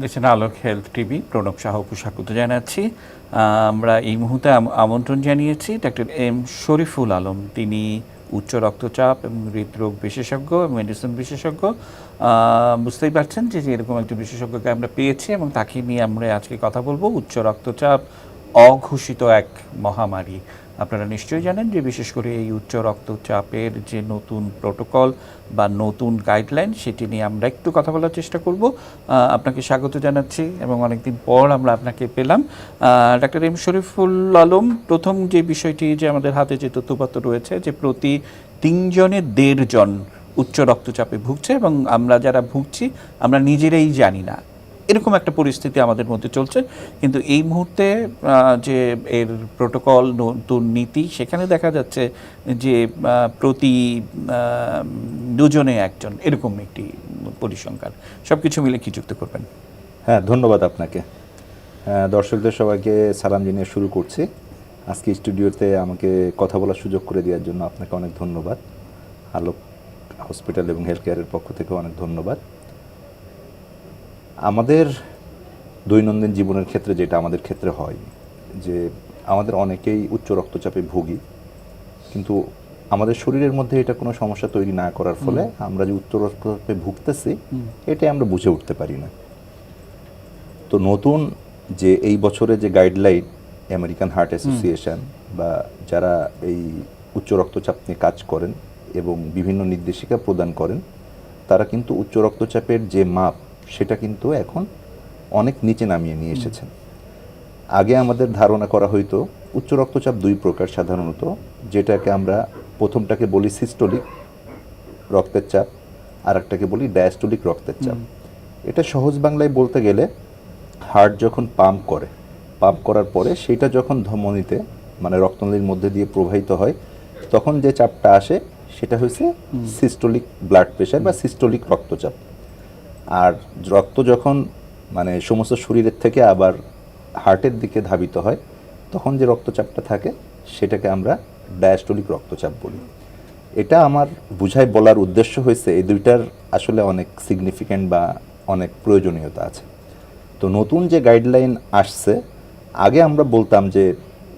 দেশের Alok health TV, Pranab সাহকে স্বাগত জানাচ্ছি। আমরা এই মুহূর্তে আমন্ত্রণ জানিয়েছি ডক্টর এম শরীফুল আলম। তিনি উচ্চ রক্তচাপ এবং হৃদরোগ বিশেষজ্ঞ মেডিসিন বিশেষজ্ঞ। বুঝতেই পারছেন যে এরকম একজন বিশেষজ্ঞকে আমরা পেয়েছি এবং তাকে নিয়ে আমরা আজকে কথা বলব। উচ্চ রক্তচাপ, অঘোষিত এক মহামারী। আপনারা নিশ্চয়ই জানেন যে বিশেষ করে এই উচ্চ রক্তচাপের যে নতুন প্রোটোকল বা নতুন গাইডলাইন, সেটি নিয়ে আমরা একটু কথা বলার চেষ্টা করব। আপনাকে স্বাগত জানাচ্ছি এবং অনেকদিন পর আমরা আপনাকে পেলাম। ডাক্তার এম শরীফুল আলম, প্রথম যে বিষয়টি যে আমাদের হাতে যে তথ্যপত্র রয়েছে যে প্রতি তিনজনে দেড় জন উচ্চ রক্তচাপে ভুগছে এবং আমরা যারা ভুগছি, আমরা নিজেরাই জানি না। এরকম একটা পরিস্থিতি আমাদের মধ্যে চলছে। কিন্তু এই মুহূর্তে যে এর প্রোটোকল নতুন নীতি, সেখানে দেখা যাচ্ছে যে প্রতি দুজনে একজন, এরকম একটি পরিসংখ্যান। সব কিছু মিলে কি যুক্ত করবেন? হ্যাঁ ধন্যবাদ আপনাকে। দর্শকদের সবাইকে সালাম জানিয়ে শুরু করছি। আজকে স্টুডিওতে আমাকে কথা বলার সুযোগ করে দেওয়ার জন্য আপনাকে অনেক ধন্যবাদ। আলোক হসপিটাল এবং হেলথ কেয়ারের পক্ষ থেকে অনেক ধন্যবাদ। আমাদের দৈনন্দিন জীবনের ক্ষেত্রে যেটা আমাদের ক্ষেত্রে হয় যে আমাদের অনেকেই উচ্চ রক্তচাপে ভুগি কিন্তু আমাদের শরীরের মধ্যে এটা কোনো সমস্যা তৈরি না করার ফলে আমরা যে উচ্চ রক্তচাপে ভুগতেছি এটাই আমরা বুঝে উঠতে পারি না। তো নতুন যে এই বছরে যে গাইডলাইন আমেরিকান হার্ট অ্যাসোসিয়েশন বা যারা এই উচ্চ রক্তচাপ নিয়ে কাজ করেন এবং বিভিন্ন নির্দেশিকা প্রদান করেন তারা কিন্তু উচ্চ রক্তচাপের যে মাপ সেটা কিন্তু এখন অনেক নিচে নামিয়ে নিয়ে এসেছেন। আগে আমাদের ধারণা করা হইতো উচ্চ রক্তচাপ দুই প্রকার সাধারণত যেটাকে আমরা প্রথমটাকে বলি সিস্টোলিক রক্তের চাপ আর একটাকে বলি ডায়াস্টোলিক রক্তের চাপ। এটা সহজ বাংলায় বলতে গেলে হার্ট যখন পাম্প করে পাম্প করার পরে সেটা যখন ধমনীতে মানে রক্তনালীর মধ্যে দিয়ে প্রবাহিত হয় তখন যে চাপটা আসে সেটা হচ্ছে সিস্টোলিক ব্লাড প্রেশার বা সিস্টোলিক রক্তচাপ। আর রক্ত যখন মানে সমস্ত শরীরের থেকে আবার হার্টের দিকে ধাবিত হয় তখন যে রক্তচাপটা থাকে সেটাকে আমরা ডায়াস্টোলিক রক্তচাপ বলি। এটা আমার বুঝাই বলার উদ্দেশ্য হয়েছে এই দুইটার আসলে অনেক সিগনিফিক্যান্ট বা অনেক প্রয়োজনীয়তা আছে। তো নতুন যে গাইডলাইন আসছে আগে আমরা বলতাম যে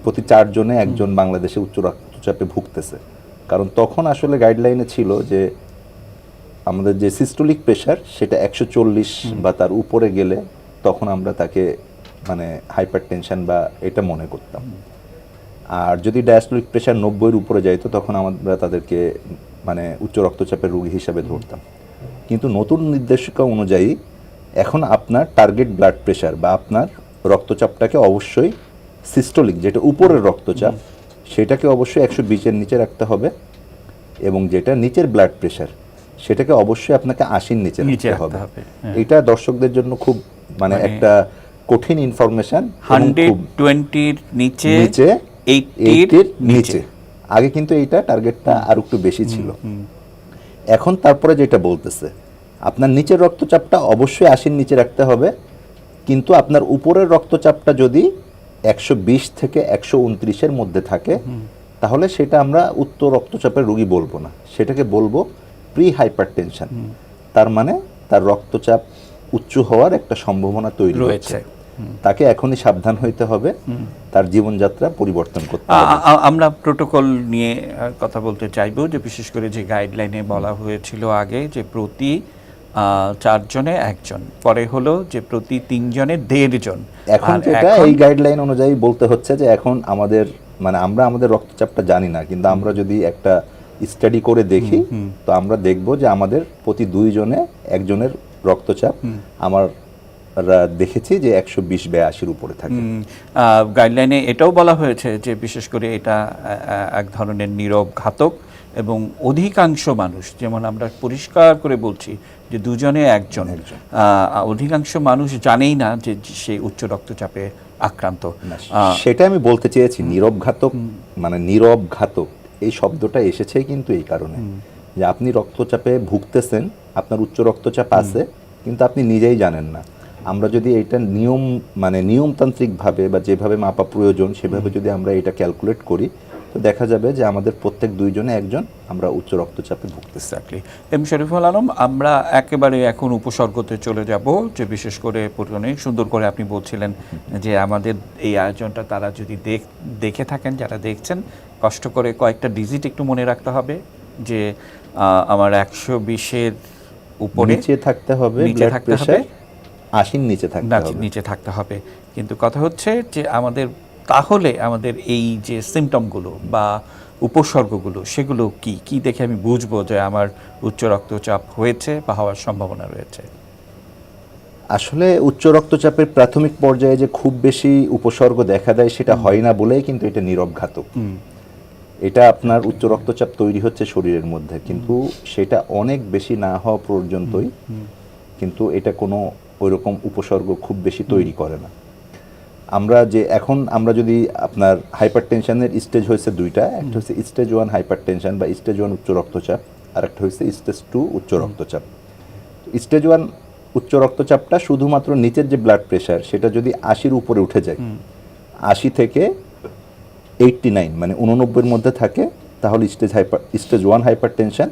প্রতি চারজনে একজন বাংলাদেশে উচ্চ রক্তচাপে ভুগতেছে। কারণ তখন আসলে গাইডলাইনে ছিল যে আমাদের যে সিস্টোলিক প্রেশার সেটা একশো চল্লিশ বা তার উপরে গেলে তখন আমরা তাকে মানে হাইপার টেনশন বা এটা মনে করতাম। আর যদি ডায়াস্টোলিক প্রেশার নব্বইয়ের উপরে যাইতো তখন আমরা তাদেরকে মানে উচ্চ রক্তচাপের রোগী হিসাবে ধরতাম। কিন্তু নতুন নির্দেশিকা অনুযায়ী এখন আপনার টার্গেট ব্লাড প্রেশার বা আপনার রক্তচাপটাকে অবশ্যই সিস্টোলিক যেটা উপরের রক্তচাপ সেটাকে অবশ্যই একশো বিশের নিচে রাখতে হবে এবং যেটা নিচের ব্লাড প্রেশার সেটাকে অবশ্যই আপনাকে আশির নিচে নিচে হবে। হ্যাঁ। এটা দর্শকদের জন্য খুব মানে মানে একটা কঠিন ইনফরমেশন হান্ড্রেড টোয়েন্টির নিচে নিচে এইটির নিচে। আগে কিন্তু এইটা টার্গেটটা আর একটু বেশি ছিল। এখন তারপরে যেটা বলতেছে আপনার নিচের রক্তচাপটা অবশ্যই আশির নিচে রাখতে হবে কিন্তু আপনার উপরের রক্তচাপটা যদি একশো বিশ থেকে একশো উনত্রিশের মধ্যে থাকে তাহলে সেটা আমরা উচ্চ রক্তচাপের রোগী বলব না। সেটাকে বলব প্রি হাইপার টেনশন তার মানে তার রক্তচাপ উচ্চ হওয়ার একটা সম্ভাবনা তৈরি হয়েছে তাকে এখনই সাবধান হইতে হবে। তার জীবনযাত্রা পরিবর্তন করতে আমরা প্রোটোকল নিয়ে কথা বলতে চাইব যে বিশেষ করে যে গাইডলাইনে বলা হয়েছিল আগে যে প্রতি চারজনে একজন পরে হলো যে প্রতি তিনজনে দেড়জন। এখন যেটা এখন- এই গাইডলাইন অনুযায়ী বলতে হচ্ছে যে এখন আমাদের মানে আমরা আমাদের রক্তচাপটা জানি না কিন্তু আমরা যদি একটা স্টাডি করে দেখি তো আমরা দেখব যে আমাদের প্রতি দুইজনে একজনের রক্তচাপ আমার দেখেছি যে একশো বিশ আশির উপরে থাকে। গাইডলাইনে এটাও বলা হয়েছে যে বিশেষ করে এটা এক ধরনের নীরব ঘাতক এবং অধিকাংশ মানুষ যেমন আমরা পরিষ্কার করে বলছি যে দুজনে একজন। অধিকাংশ মানুষ জানেই না যে সে উচ্চ রক্তচাপে আক্রান্ত। সেটা আমি বলতে চেয়েছি নীরব ঘাতক মানে নীরব ঘাতক। এই শব্দটা এসেছে কিন্তু এই কারণে। যে আপনি রক্তচাপে ভুগতেছেন আপনার উচ্চ রক্তচাপ আছে কিন্তু আপনি নিজেই জানেন না। আমরা যদি এটা নিয়ম মানে নিয়মতান্ত্রিকভাবে বা যেভাবে মাপা প্রয়োজন সেভাবে যদি আমরা এটা ক্যালকুলেট করি তো দেখা যাবে যে আমাদের প্রত্যেক দুইজনে একজন আমরা উচ্চ রক্তচাপে ভুগতেছি। এক্স্যাক্টলি এম শরীফুল আলম আমরা একেবারে এখন উপসর্গতে চলে যাব যে বিশেষ করে অনেক সুন্দর করে আপনি বলছিলেন যে আমাদের এই আয়োজনটা তারা যদি দেখ দেখে থাকেন যারা দেখছেন কষ্ট করে কয়েকটা ডিজিট একটু মনে রাখতে হবে যে আমার একশো বিশের উপরে নিচে থাকতে হবে নিচে থাকতে হবে। আশির নিচে থাকতে হবে। নিচে থাকতে হবে। কিন্তু কথা হচ্ছে যে আমাদের তাহলে আমাদের এই যে সিমটমগুলো বা উপসর্গগুলো সেগুলো কি? কি দেখে আমি বুঝব যে আমার উচ্চ রক্তচাপ হয়েছে বা হওয়ার সম্ভাবনা রয়েছে? আসলে উচ্চ রক্তচাপের প্রাথমিক পর্যায়ে যে খুব বেশি উপসর্গ দেখা দেয় সেটা হয় না বলেই কিন্তু এটা নীরব ঘাতক এটা আপনার উচ্চ রক্তচাপ তৈরি হচ্ছে শরীরের মধ্যে কিন্তু সেটা অনেক বেশি না হওয়া পর্যন্তই কিন্তু এটা কোনো ওইরকম উপসর্গ খুব বেশি তৈরি করে না। আমরা যে এখন আমরা যদি আপনার হাইপার টেনশনের স্টেজ হয়েছে দুইটা একটা হচ্ছে স্টেজ ওয়ান হাইপার টেনশন বা স্টেজ ওয়ান উচ্চ রক্তচাপ আর একটা হচ্ছে স্টেজ টু উচ্চ রক্তচাপ। স্টেজ ওয়ান উচ্চ রক্তচাপটা শুধুমাত্র নিচের যে ব্লাড প্রেশার সেটা যদি আশির উপরে উঠে যায় আশি থেকে এইটটি নাইন মানে উননব্বইয়ের মধ্যে থাকে তাহলে stage hyper stage one hypertension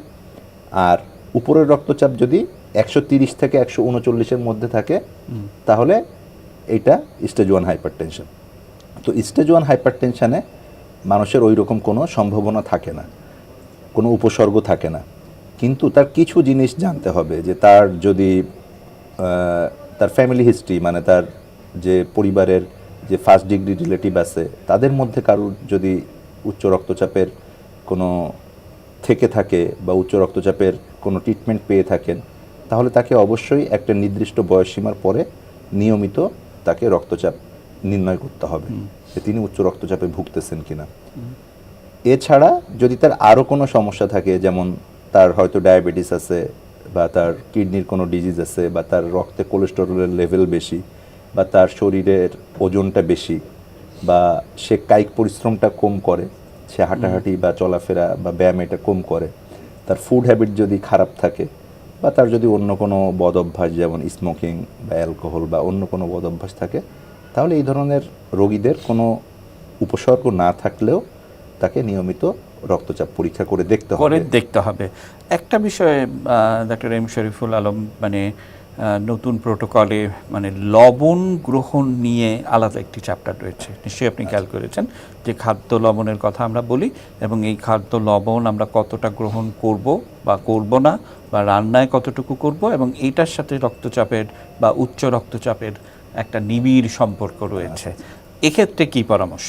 আর উপরের রক্তচাপ যদি একশো তিরিশ থেকে একশো উনচল্লিশের মধ্যে থাকে তাহলে এটা স্টেজ ওয়ান হাইপার টেনশন তো স্টেজ ওয়ান হাইপার টেনশানে মানুষের ওই রকম কোনো সম্ভাবনা থাকে না কোনো উপসর্গ থাকে না। কিন্তু তার কিছু জিনিস জানতে হবে যে তার যদি তার ফ্যামিলি হিস্ট্রি মানে তার যে পরিবারের যে ফার্স্ট ডিগ্রি রিলেটিভ আছে তাদের মধ্যে কারোর যদি উচ্চ রক্তচাপের কোনো থেকে থাকে বা উচ্চ রক্তচাপের কোনো ট্রিটমেন্ট পেয়ে থাকেন তাহলে তাকে অবশ্যই একটা নির্দিষ্ট বয়সসীমার পরে নিয়মিত তাকে রক্তচাপ নির্ণয় করতে হবে যে তিনি উচ্চ রক্তচাপে ভুগতেছেন কিনা। এছাড়া যদি তার আরও কোনো সমস্যা থাকে যেমন তার হয়তো ডায়াবেটিস আছে বা তার কিডনির কোনো ডিজিজ আছে বা তার রক্তে কোলেস্টেরলের লেভেল বেশি বা তার শরীরের ওজনটা বেশি বা সে কায়িক পরিশ্রমটা কম করে সে হাঁটাহাঁটি বা চলাফেরা বা ব্যায়াম এটা কম করে তার ফুড হ্যাবিট যদি খারাপ থাকে বা তার যদি অন্য কোনো বদ অভ্যাস যেমন স্মোকিং বা অ্যালকোহল বা অন্য কোনো বদ অভ্যাস থাকে তাহলে এই ধরনের রোগীদের কোনো উপসর্গ না থাকলেও তাকে নিয়মিত রক্তচাপ পরীক্ষা করে দেখতে হবে। দেখতে হবে। একটা বিষয়ে ডাক্তার এম শরীফুল আলম মানে নতুন প্রোটোকলে মানে লবণ গ্রহণ নিয়ে আলাদা একটি চ্যাপ্টার রয়েছে। নিশ্চয়ই আপনি খেয়াল করেছেন যে খাদ্য লবণের কথা আমরা বলি এবং এই খাদ্য লবণ আমরা কতটা গ্রহণ করব বা করব না বা রান্নায় কতটুকু করব এবং এইটার সাথে রক্তচাপের বা উচ্চ রক্তচাপের একটা নিবিড় সম্পর্ক রয়েছে। এক্ষেত্রে কি পরামর্শ?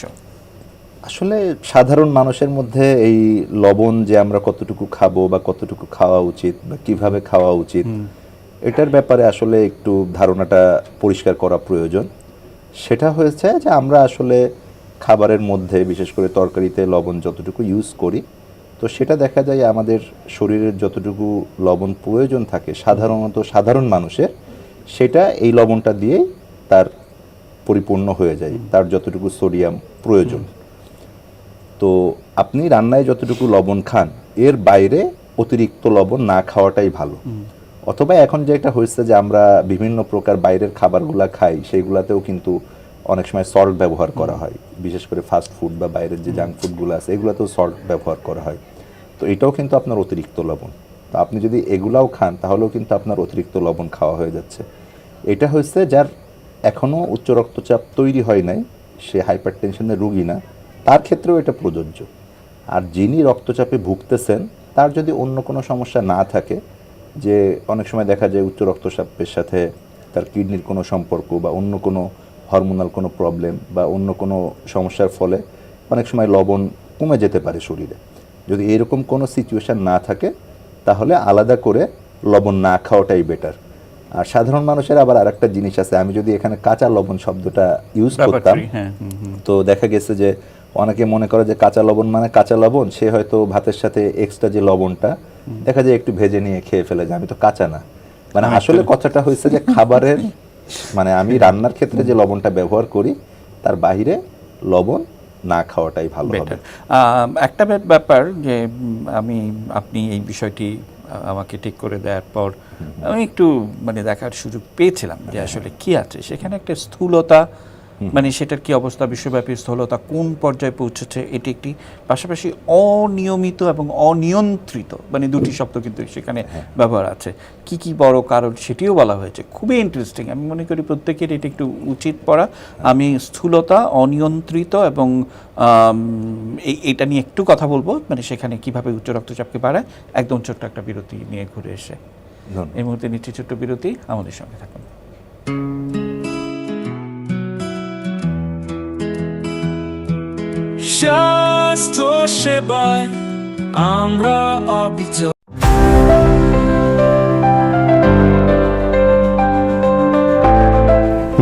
আসলে সাধারণ মানুষের মধ্যে এই লবণ যে আমরা কতটুকু খাব বা কতটুকু খাওয়া উচিত বা কীভাবে খাওয়া উচিত এটার ব্যাপারে আসলে একটু ধারণাটা পরিষ্কার করা প্রয়োজন। সেটা হয়েছে যে আমরা আসলে খাবারের মধ্যে বিশেষ করে তরকারিতে লবণ যতটুকু ইউজ করি তো সেটা দেখা যায় আমাদের শরীরের যতটুকু লবণ প্রয়োজন থাকে সাধারণত সাধারণ মানুষের সেটা এই লবণটা দিয়েই তার পরিপূর্ণ হয়ে যায় তার যতটুকু সোডিয়াম প্রয়োজন। তো আপনি রান্নায় যতটুকু লবণ খান এর বাইরে অতিরিক্ত লবণ না খাওয়াটাই ভালো। অথবা এখন যেটা হয়েছে যে আমরা বিভিন্ন প্রকার বাইরের খাবারগুলা খাই, সেইগুলাতেও কিন্তু অনেক সময় সল্ট ব্যবহার করা হয়। বিশেষ করে ফাস্ট ফুড বা বাইরের যে জাঙ্ক ফুডগুলো আছে, এগুলোতেও সল্ট ব্যবহার করা হয়। তো এটাও কিন্তু আপনার অতিরিক্ত লবণ। তো আপনি যদি এগুলাও খান, তাহলেও কিন্তু আপনার অতিরিক্ত লবণ খাওয়া হয়ে যাচ্ছে। এটা হচ্ছে যার এখনও উচ্চ রক্তচাপ তৈরি হয় নাই, সে হাইপার টেনশনের রুগী না, তার ক্ষেত্রেও এটা প্রযোজ্য। আর যিনি রক্তচাপে ভুগতেছেন, তার যদি অন্য কোনো সমস্যা না থাকে যে অনেক সময় দেখা যায় উচ্চ রক্তচাপের সাথে তার কিডনির কোনো সম্পর্ক বা অন্য কোনো হরমোনাল কোনো প্রবলেম বা অন্য কোনো সমস্যার ফলে অনেক সময় লবণ কমে যেতে পারে শরীরে যদি এরকম কোনো সিচুয়েশন না থাকে তাহলে আলাদা করে লবণ না খাওয়াটাই বেটার আর সাধারণ মানুষের আবার আরেকটা জিনিস আছে আমি যদি এখানে কাঁচা লবণ শব্দটা ইউজ করতাম হ্যাঁ। তো দেখা গেছে যে অনেকে মনে করে যে কাঁচা লবণ মানে কাঁচা লবণ সে হয়তো ভাতের সাথে এক্সট্রা যে লবণটা দেখা যায় একটু ভেজে নিয়ে খেয়ে ফেলে যে আমি তো কাঁচা না। মানে আসলে কথাটা হয়েছে যে খাবারের মানে আমি রান্নার ক্ষেত্রে যে লবণটা ব্যবহার করি তার বাইরে লবণ না খাওয়াটাই ভালো হবে। একটা ব্যাপার যে আমি আপনি এই বিষয়টি আমাকে ঠিক করে দেওয়ার পর আমি একটু মানে দেখার সুযোগ পেয়েছিলাম যে আসলে কি আছে। সেখানে একটা স্থূলতা মানে সেটার কি অবস্থা বিশ্বব্যাপী স্থলতা কোন পর্যায়ে পৌঁছেছে এটি একটি পাশাপাশি অনিয়মিত এবং অনিয়ন্ত্রিত মানে দুটি শব্দ কিন্তু সেখানে ব্যবহার আছে। কি কি বড় কারণ সেটিও বলা হয়েছে। খুবই ইন্টারেস্টিং আমি মনে করি প্রত্যেকের এটা একটু উচিত পড়া। আমি স্থূলতা অনিয়ন্ত্রিত এবং এটা নিয়ে একটু কথা বলব মানে সেখানে কীভাবে উচ্চ রক্তচাপকে বাড়ায় একদম ছোট্ট একটা বিরতি নিয়ে ঘুরে এসে। এই মুহূর্তে নিচ্ছি ছোট্ট বিরতি আমাদের সঙ্গে থাকুন। স্বাস্থ্য সেবায় আমরা অবিচল।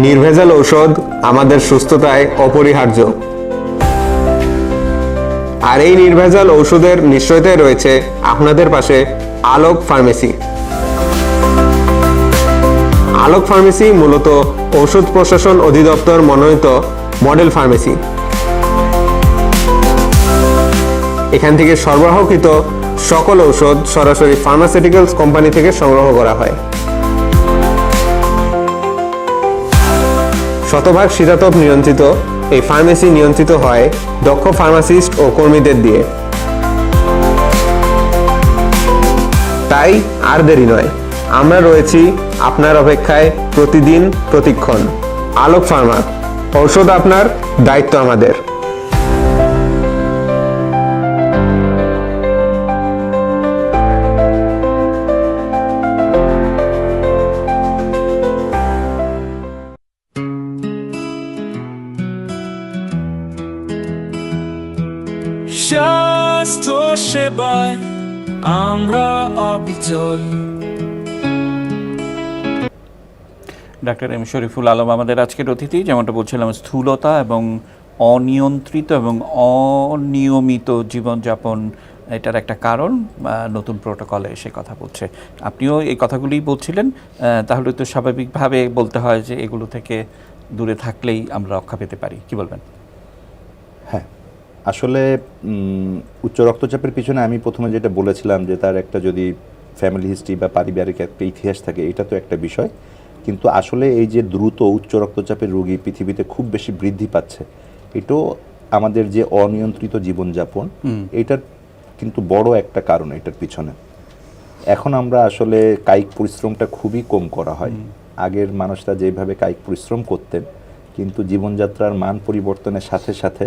নির্ভেজাল ঔষধ আমাদের সুস্থতায় অপরিহার্য। আর এই নির্ভেজাল ঔষধের নিশ্চয়তায় রয়েছে আপনাদের পাশে আলোক ফার্মেসি। আলোক ফার্মেসি মূলত ঔষধ প্রশাসন অধিদপ্তর মনোনীত মডেল ফার্মেসি। এখান থেকে সরবরাহকৃত সকল ঔষধ সরাসরি ফার্মাসিউটিক্যালস কোম্পানি থেকে সংগ্রহ করা হয়। শতভাগ শীতাতপ নিয়ন্ত্রিত, এই ফার্মেসি নিয়ন্ত্রিত হয় দক্ষ ফার্মাসিস্ট ও কর্মীদের দিয়ে। তাই আর দেরি নয়, আমরা রয়েছি আপনার অপেক্ষায় প্রতিদিন প্রতিক্ষণ। আলোক ফার্মা ঔষধ আপনার দায়িত্ব আমাদের। অবিচল ডাক্তার এম শরীফুল আলম আমাদের আজকের অতিথি যেমনটা বলছিলাম স্থূলতা এবং অনিয়ন্ত্রিত এবং অনিয়মিত জীবনযাপন এটার একটা কারণ নতুন প্রোটোকলে এসে কথা বলছে। আপনিও এই কথাগুলি বলছিলেন তাহলে তো স্বাভাবিকভাবে বলতে হয় যে এগুলো থেকে দূরে থাকলেই আমরা রক্ষা পেতে পারি। কি বলবেন? হ্যাঁ আসলে উচ্চ রক্তচাপের পিছনে আমি প্রথমে যেটা বলেছিলাম যে তার একটা যদি ফ্যামিলি হিস্ট্রি বা পারিবারিক একটা ইতিহাস থাকে এটা তো একটা বিষয়। কিন্তু আসলে এই যে দ্রুত উচ্চ রক্তচাপের রোগী পৃথিবীতে খুব বেশি বৃদ্ধি পাচ্ছে এটাও আমাদের যে অনিয়ন্ত্রিত জীবনযাপন এটার কিন্তু বড় একটা কারণ এটার পিছনে। এখন আমরা আসলে কায়িক পরিশ্রমটা খুবই কম করা হয়। আগের মানুষরা যেভাবে কায়িক পরিশ্রম করতেন কিন্তু জীবনযাত্রার মান পরিবর্তনের সাথে সাথে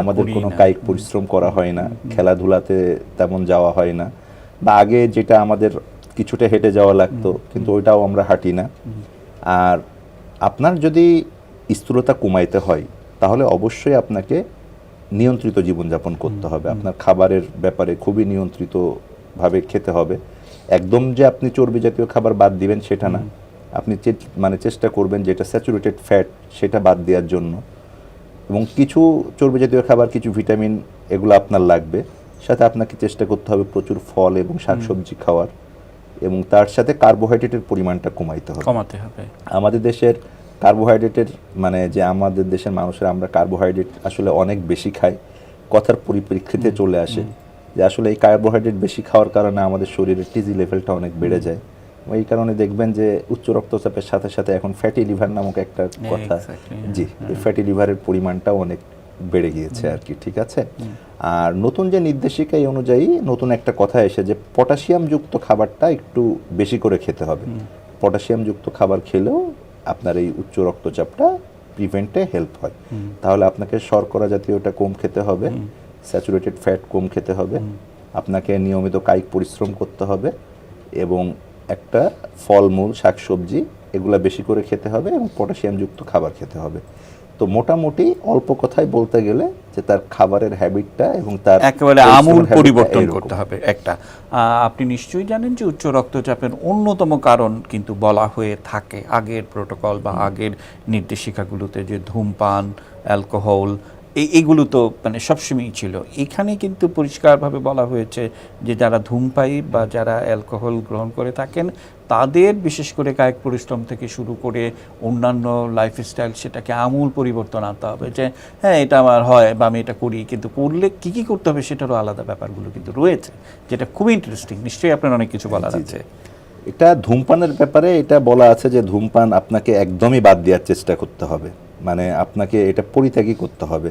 আমাদের কোনো কায়িক পরিশ্রম করা হয় না। খেলাধুলাতে তেমন যাওয়া হয় না। বা আগে যেটা আমাদের কিছুটা হেঁটে যাওয়া লাগতো কিন্তু ওইটাও আমরা হাঁটি না। আর আপনার যদি স্থূলতা কমাইতে হয় তাহলে অবশ্যই আপনাকে নিয়ন্ত্রিত জীবনযাপন করতে হবে। আপনার খাবারের ব্যাপারে খুবই নিয়ন্ত্রিতভাবে খেতে হবে। একদম যে আপনি চর্বি জাতীয় খাবার বাদ দিবেন সেটা না। আপনি চে- মানে চেষ্টা করবেন যেটা স্যাচুরেটেড ফ্যাট সেটা বাদ দেওয়ার জন্য। এবং কিছু চর্বি জাতীয় খাবার কিছু ভিটামিন এগুলো আপনার লাগবে। সাথে আপনাকে চেষ্টা করতে হবে প্রচুর ফল এবং শাকসবজি খাওয়ার এবং তার সাথে কার্বোহাইড্রেটের পরিমাণটা কমাইতে হবে। কমাতে হবে। আমাদের দেশের কার্বোহাইড্রেটের মানে যে আমাদের দেশের মানুষের আমরা কার্বোহাইড্রেট আসলে অনেক বেশি খাই কথার পরিপ্রেক্ষিতে চলে আসে যে আসলে এই কার্বোহাইড্রেট বেশি খাওয়ার কারণে আমাদের শরীরের টিজি লেভেলটা অনেক বেড়ে যায়। এই কারণে দেখবেন যে উচ্চ রক্তচাপের সাথে সাথে এখন ফ্যাটি লিভার নামক একটা কথা exactly, জি এই ফ্যাটি লিভারের পরিমাণটাও অনেক বেড়ে গিয়েছে আর কি ঠিক আছে? আর নতুন যে নির্দেশিকা এই অনুযায়ী নতুন একটা কথা এসে যে পটাশিয়াম যুক্ত খাবারটা একটু বেশি করে খেতে হবে। পটাশিয়াম যুক্ত খাবার খেলেও আপনার এই উচ্চ রক্তচাপটা প্রিভেন্টে হেল্প হয়। তাহলে আপনাকে শর্করা জাতীয়টা কম খেতে হবে স্যাচুরেটেড ফ্যাট কম খেতে হবে আপনাকে নিয়মিত কায়িক পরিশ্রম করতে হবে এবং একটা ফলমূল শাকসবজি এগুলা বেশি করে খেতে হবে এবং পটাশিয়াম যুক্ত খাবার খেতে হবে। তো মোটামুটি অল্প কথায় বলতে গেলে যে তার খাবারের হ্যাবিটটা এবং তার একেবারে আমূল পরিবর্তন করতে হবে একটা। আহ, আপনি নিশ্চয়ই জানেন যে উচ্চ রক্তচাপের অন্যতম কারণ কিন্তু বলা হয়ে থাকে আগের প্রোটোকল বা আগের নির্দেশিকাগুলোতে যে ধূমপান অ্যালকোহল এই এগুলো তো মানে সবসময়ই ছিল। এখানে কিন্তু পরিষ্কারভাবে বলা হয়েছে যে যারা ধূমপায়ী বা যারা অ্যালকোহল গ্রহণ করে থাকেন তাদের বিশেষ করে কায়িক পরিশ্রম থেকে শুরু করে অন্যান্য লাইফস্টাইল সেটাকে আমূল পরিবর্তন আনতে হবে যে হ্যাঁ এটা আমার হয় বা আমি এটা করি। কিন্তু করলে কি কি করতে হবে সেটারও আলাদা ব্যাপারগুলো কিন্তু রয়েছে যেটা খুবই ইন্টারেস্টিং নিশ্চয়ই আপনার অনেক কিছু বলার আছে। এটা ধূমপানের ব্যাপারে এটা বলা আছে যে ধূমপান আপনাকে একদমই বাদ দেওয়ার চেষ্টা করতে হবে। মানে আপনাকে এটা পরিত্যাগই করতে হবে।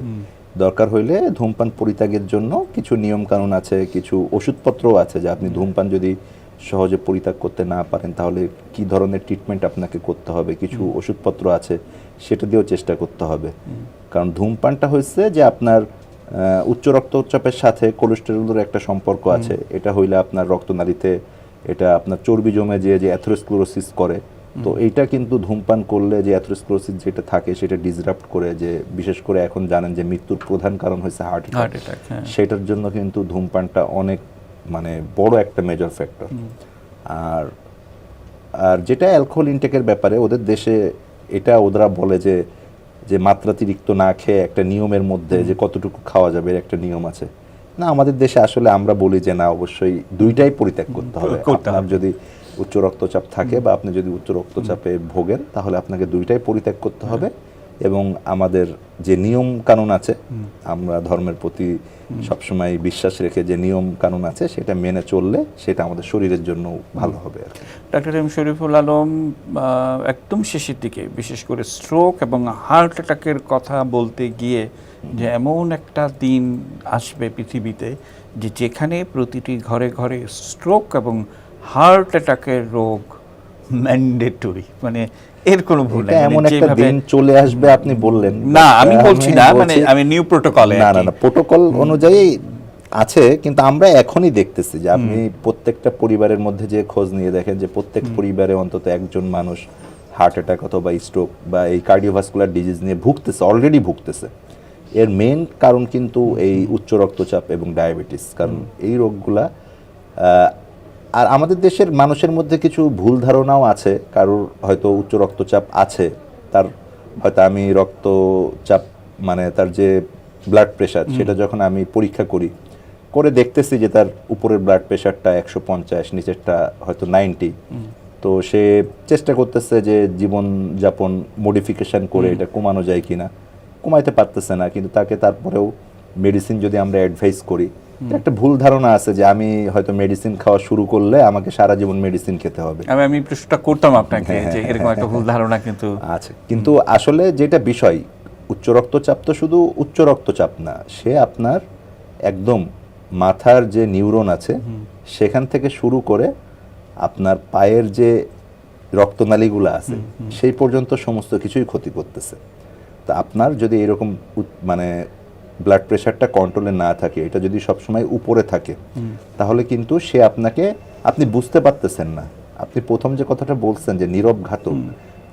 দরকার হইলে ধূমপান পরিত্যাগের জন্য কিছু নিয়ম কানুন আছে কিছু ওষুধপত্রও আছে যে আপনি ধূমপান যদি সহজে পরিত্যাগ করতে না পারেন তাহলে কি ধরনের ট্রিটমেন্ট আপনাকে করতে হবে কিছু ওষুধপত্র আছে সেটা দিয়েও চেষ্টা করতে হবে। কারণ ধূমপানটা হচ্ছে যে আপনার উচ্চ রক্তচাপের সাথে কোলেস্টেরলের একটা সম্পর্ক আছে। এটা হইলে আপনার রক্তনালীতে এটা আপনার চর্বি জমে যে যে অ্যাথেরোস্ক্লোরোসিস করে তো এইটা কিন্তু ধূমপান করলে যে অ্যাথেরোস্ক্লোরোসিস যেটা থাকে সেটা ডিসরাপ্ট করে যে বিশেষ করে এখন জানেন যে মৃত্যুর প্রধান কারণ হচ্ছে হার্ট অ্যাটাক হ্যাঁ। সেটার জন্য কিন্তু ধূমপানটা অনেক মানে বড় একটা মেজর ফ্যাক্টর আর আর যেটা অ্যালকোহল ইনটেকের ব্যাপারে ওদের দেশে এটা ওরা বলে যে যে মাত্রাতিরিক্ত না খেয়ে একটা নিয়মের মধ্যে যে কতটুকু খাওয়া যাবে একটা নিয়ম আছে। না আমাদের দেশে আসলে আমরা বলি যে না অবশ্যই দুইটাই পরিত্যাগ করতে হবে। যদি উচ্চ রক্তচাপ থাকে বা আপনি যদি উচ্চ রক্তচাপে ভোগেন, তাহলে আপনাকে দুইটাই পরিত্যাগ করতে হবে এবং আমাদের যে নিয়ম কানুন আছে, আমরা ধর্মের প্রতি সবসময় বিশ্বাস রেখে যে নিয়ম কানুন আছে, সেটা মেনে চললে সেটা আমাদের শরীরের জন্য ভালো হবে আর। ডাক্তার এম শরীফুল আলম একদম শেষের দিকে, বিশেষ করে স্ট্রোক এবং হার্ট অ্যাটাকের কথা বলতে গিয়ে যে এমন একটা দিন আসবে পৃথিবীতে যে যেখানে প্রতিটি ঘরে ঘরে স্ট্রোক এবং হার্ট অ্যাটাকের রোগ ম্যান্ডেটরি মানে এর কোনো ভুল নেই এমন মানে একটা দিন চলে আসবে আপনি বললেন। না আমি বলছি না মানে আমি নিউ প্রোটোকলে না না না প্রোটোকল অনুযায়ী আছে কিন্তু আমরা এখনই দেখতেছি যে আপনি প্রত্যেকটা পরিবারের মধ্যে যে খোঁজ নিয়ে দেখেন যে প্রত্যেক পরিবারে অন্তত একজন মানুষ হার্ট অ্যাটাক অথবা স্ট্রোক বা এই কার্ডিওভাস্কুলার ডিজিজ নিয়ে ভুগতেছে অলরেডি ভুগতেছে। এর মেন কারণ কিন্তু এই উচ্চ রক্তচাপ এবং ডায়াবেটিস কারণ এই রোগগুলা আর আমাদের দেশের মানুষের মধ্যে কিছু ভুল ধারণাও আছে কারোর হয়তো উচ্চ রক্তচাপ আছে তার হয়তো আমি রক্তচাপ মানে তার যে ব্লাড প্রেশার সেটা যখন আমি পরীক্ষা করি করে দেখতেছি যে তার উপরের ব্লাড প্রেশারটা একশো পঞ্চাশ নিচেরটা হয়তো নাইনটি। তো সে চেষ্টা করতেছে যে জীবনযাপন মডিফিকেশন করে এটা কমানো যায় কিনা। কমাইতে পারতেছে না কিন্তু তাকে তারপরেও মেডিসিন যদি আমরা অ্যাডভাইস করি একটা ভুল ধারণা আছে যে আমি হয়তো মেডিসিন খাওয়া শুরু করলে আমাকে সারা জীবন মেডিসিন খেতে হবে। আমি আমি প্রশ্নটা করতাম আপনাকে হ্যাঁ, যে এরকম একটা ভুল ধারণা কিন্তু আছে। কিন্তু আসলে যেটা বিষয় উচ্চ রক্তচাপ তো শুধু উচ্চ রক্তচাপ না সে আপনার একদম মাথার যে নিউরন আছে সেখান থেকে শুরু করে আপনার পায়ের যে রক্তনালীগুলো আছে সেই পর্যন্ত সমস্ত কিছুই ক্ষতি করতেছে। তা আপনার যদি এরকম মানে ব্লাড প্রেশারটা কন্ট্রোলে না থাকে এটা যদি সবসময় উপরে থাকে তাহলে কিন্তু সে আপনাকে আপনি বুঝতে পারতেছেন না। আপনি প্রথম যে কথাটা বলছেন যে নীরব ঘাতক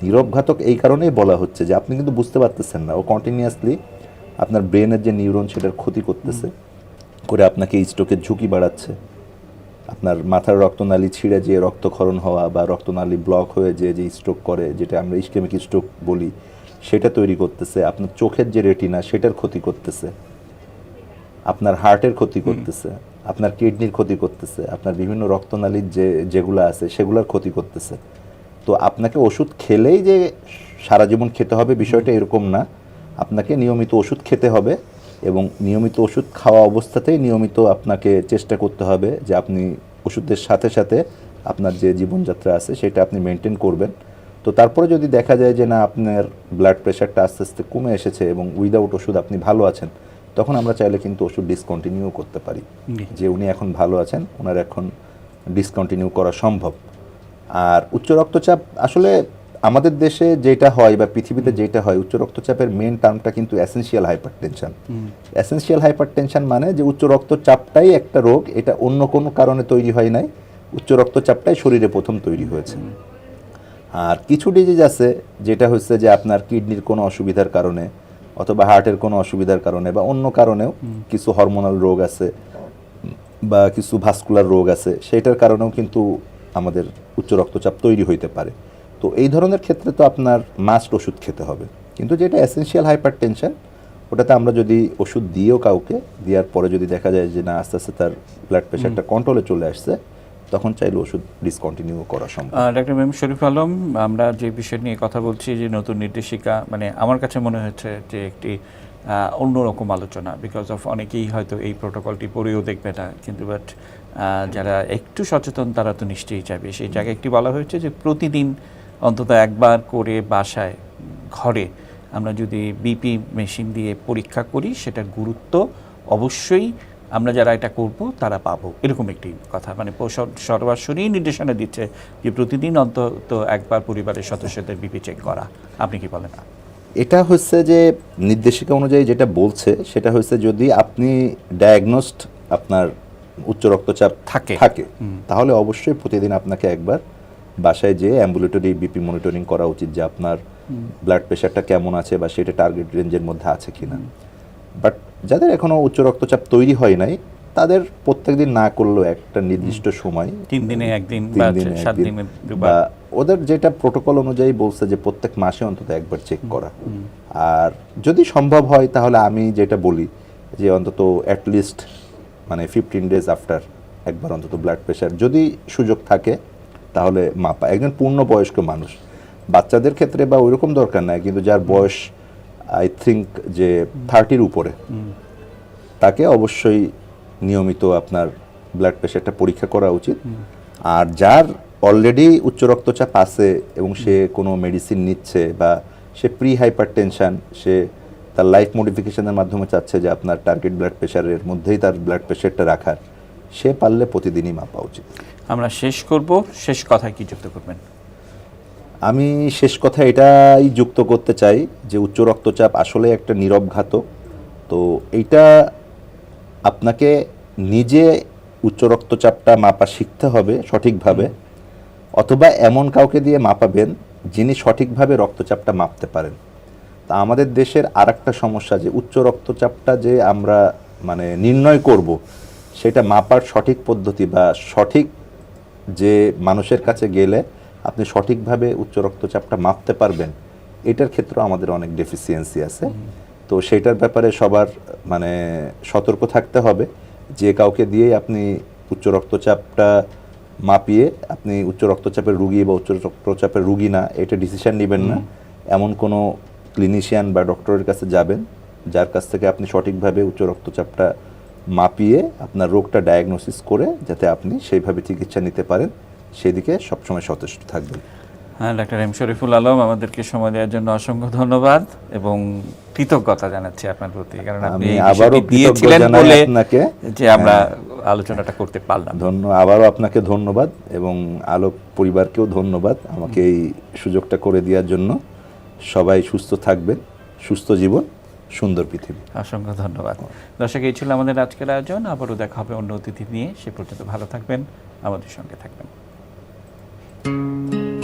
নীরব ঘাতক এই কারণেই বলা হচ্ছে যে আপনি কিন্তু বুঝতে পারতেছেন না। ও কন্টিনিউয়াসলি আপনার ব্রেনের যে নিউরন সেটার ক্ষতি করতেছে করে আপনাকে স্ট্রোকের ঝুঁকি বাড়াচ্ছে। আপনার মাথার রক্তনালী ছিঁড়ে যে রক্তক্ষরণ হওয়া বা রক্তনালী ব্লক হয়ে যে যে স্ট্রোক করে যেটা আমরা ইস্কেমিক স্ট্রোক বলি সেটা তৈরি করতেছে আপনার চোখের যে রেটিনা সেটার ক্ষতি করতেছে আপনার হার্টের ক্ষতি করতেছে আপনার কিডনির ক্ষতি করতেছে আপনার বিভিন্ন রক্তনালীর যে যেগুলো আছে সেগুলোর ক্ষতি করতেছে। তো আপনাকে ওষুধ খেলেই যে সারা জীবন খেতে হবে বিষয়টা এরকম না। আপনাকে নিয়মিত ওষুধ খেতে হবে এবং নিয়মিত ওষুধ খাওয়া অবস্থাতেই নিয়মিত আপনাকে চেষ্টা করতে হবে যে আপনি ওষুধের সাথে সাথে আপনার যে জীবনযাত্রা আছে সেটা আপনি মেনটেন করবেন। তো তারপরে যদি দেখা যায় যে না আপনার ব্লাড প্রেশারটা আস্তে আস্তে কমে এসেছে এবং উইদাউট ওষুধ আপনি ভালো আছেন তখন আমরা চাইলে কিন্তু ওষুধ ডিসকন্টিনিউ করতে পারি। যে উনি এখন ভালো আছেন ওনার এখন ডিসকন্টিনিউ করা সম্ভব। আর উচ্চ রক্তচাপ আসলে আমাদের দেশে যেটা হয় বা পৃথিবীতে যেটা হয় উচ্চ রক্তচাপের মেন টার্মটা কিন্তু essential hypertension essential hypertension মানে যে উচ্চ রক্তচাপটাই একটা রোগ এটা অন্য কোনো কারণে তৈরি হয় নাই। উচ্চ রক্তচাপটাই শরীরে প্রথম তৈরি হয়েছে। আর কিছু ডিজিজ আছে যেটা হচ্ছে যে আপনার কিডনির কোনো অসুবিধার কারণে অথবা হার্টের কোনো অসুবিধার কারণে বা অন্য কারণেও কিছু হরমোনাল রোগ আছে বা কিছু ভাস্কুলার রোগ আছে সেটার কারণেও কিন্তু আমাদের উচ্চ রক্তচাপ তৈরি হইতে পারে। তো এই ধরনের ক্ষেত্রে তো আপনার মাস্ট ওষুধ খেতে হবে। কিন্তু যেটা এসেনশিয়াল হাইপার টেনশন ওটাতে আমরা যদি ওষুধ দিয়েও কাউকে দেওয়ার পরে যদি দেখা যায় যে না আস্তে আস্তে তার ব্লাড প্রেশারটা কন্ট্রোলে চলে আসছে তখন চাইলে ওষুধ ডিসকন্টিনিউ করা সম্ভব। ডাক্তার মেম শরীফ আলম, আমরা যে বিষয় নিয়ে কথা বলছি, যে নতুন নির্দেশিকা মানে আমার কাছে মনে হচ্ছে যে একটি অন্যরকম আলোচনা বিকজ অফ অনেকেই হয়তো এই প্রোটোকলটি পড়েও দেখবে না, কিন্তু বাট যারা একটু সচেতন, তারা তো নিশ্চয়ই চাইবে। সেই জায়গায় একটি বলা হয়েছে যে প্রতিদিন অন্তত একবার করে বাসায়, ঘরে আমরা যদি বিপি মেশিন দিয়ে পরীক্ষা করি, সেটার গুরুত্ব অবশ্যই আমরা যারা এটা করব তারা পাবো। এরকম একটি কথা। মানে সরাসরি নির্দেশনা দিচ্ছে যে প্রতিদিন অন্তত একবার পরিবারের সদস্যদের বিপি চেক করা। আপনি কি বলেন? এটা হচ্ছে যে নির্দেশিকা অনুযায়ী যেটা বলছে সেটা হচ্ছে যদি আপনি ডায়াগনোসড আপনার উচ্চ রক্তচাপ থাকে। থাকে তাহলে অবশ্যই প্রতিদিন আপনাকে একবার বাসায় যেয়ে অ্যাম্বুলেটরি বিপি মনিটরিং করা উচিত যে আপনার ব্লাড প্রেশারটা কেমন আছে বা সেটা টার্গেট রেঞ্জের মধ্যে আছে কিনা। বাট যাদের এখনও উচ্চ রক্তচাপ তৈরি হয় নাই তাদের প্রত্যেকদিন না করলেও একটা নির্দিষ্ট সময় তিন দিনে একদিন তিন দিনে একদিন বা ওদের যেটা প্রোটোকল অনুযায়ী বলছে যে প্রত্যেক মাসে অন্তত একবার চেক করা। আর যদি সম্ভব হয় তাহলে আমি যেটা বলি যে অন্তত অ্যাটলিস্ট মানে ফিফটিন ডেজ আফটার একবার অন্তত ব্লাড প্রেশার যদি সুযোগ থাকে তাহলে মাপা। একজন পূর্ণ বয়স্ক মানুষ বাচ্চাদের ক্ষেত্রে বা ওইরকম দরকার নাই কিন্তু যার বয়স আই থিঙ্ক যে থার্টির উপরে। তাকে অবশ্যই নিয়মিত আপনার ব্লাড প্রেশারটা পরীক্ষা করা উচিত। আর যার অলরেডি উচ্চ রক্তচাপ আছে এবং সে কোনো মেডিসিন নিচ্ছে বা সে প্রি হাইপার টেনশন সে তার লাইফ মডিফিকেশনের মাধ্যমে চাচ্ছে যে আপনার টার্গেট ব্লাড প্রেশারের মধ্যেই তার ব্লাড প্রেশারটা রাখার। সে পারলে প্রতিদিনই মাপা উচিত। আমরা শেষ করব। শেষ কথায় কি যুক্ত করবেন। আমি শেষ কথা এটাই যুক্ত করতে চাই যে উচ্চ রক্তচাপ আসলে একটা নীরব ঘাতক তো এইটা আপনাকে নিজে উচ্চ রক্তচাপটা মাপা শিখতে হবে সঠিকভাবে, অথবা এমন কাউকে দিয়ে মাপাবেন যিনি সঠিকভাবে রক্তচাপটা মাপতে পারেন। তা আমাদের দেশের আর একটা সমস্যা যে উচ্চ রক্তচাপটা যে আমরা মানে নির্ণয় করব, সেটা মাপার সঠিক পদ্ধতি বা সঠিক যে মানুষের কাছে গেলে আপনি সঠিকভাবে উচ্চ রক্তচাপটা মাপতে পারবেন এটার ক্ষেত্রেও আমাদের অনেক ডেফিসিয়েন্সি আছে। তো সেটার ব্যাপারে সবার মানে সতর্ক থাকতে হবে। যে কাউকে দিয়ে আপনি উচ্চ রক্তচাপটা মাপিয়ে আপনি উচ্চ রক্তচাপের রুগী বা উচ্চ রক্তচাপের রুগী না এটা ডিসিশন নেবেন না। এমন কোনো ক্লিনিশিয়ান বা ডক্টরের কাছে যাবেন যার কাছ থেকে আপনি সঠিকভাবে উচ্চ রক্তচাপটা মাপিয়ে আপনার রোগটা ডায়াগনোসিস করে যাতে আপনি সেইভাবে চিকিৎসা নিতে পারেন। সেদিকে সবসময় সচেষ্ট থাকবেন। হ্যাঁ ডাক্তার এম শরীফুল আলম আমাদেরকে সময় দেওয়ার জন্য অসংখ্য ধন্যবাদ এবং কৃতজ্ঞতা জানাচ্ছি আপনার প্রতি কারণ আপনি আবারও দিয়েছিলেন বলে আপনাকে। যে আমরা আলোচনাটা করতে পারলাম। ধন্য আবারও আপনাকে ধন্যবাদ এবং আলোক পরিবারকেও ধন্যবাদ আমাকে এই সুযোগটা করে দেওয়ার জন্য। সবাই সুস্থ থাকবেন সুস্থ জীবন সুন্দর পৃথিবী। অসংখ্য ধন্যবাদ। দর্শক এই ছিল আমাদের আজকের আয়োজন। আবারও দেখা হবে অন্য অতিথি নিয়ে। সে পর্যন্ত ভালো থাকবেন আমাদের সঙ্গে থাকবেন। Música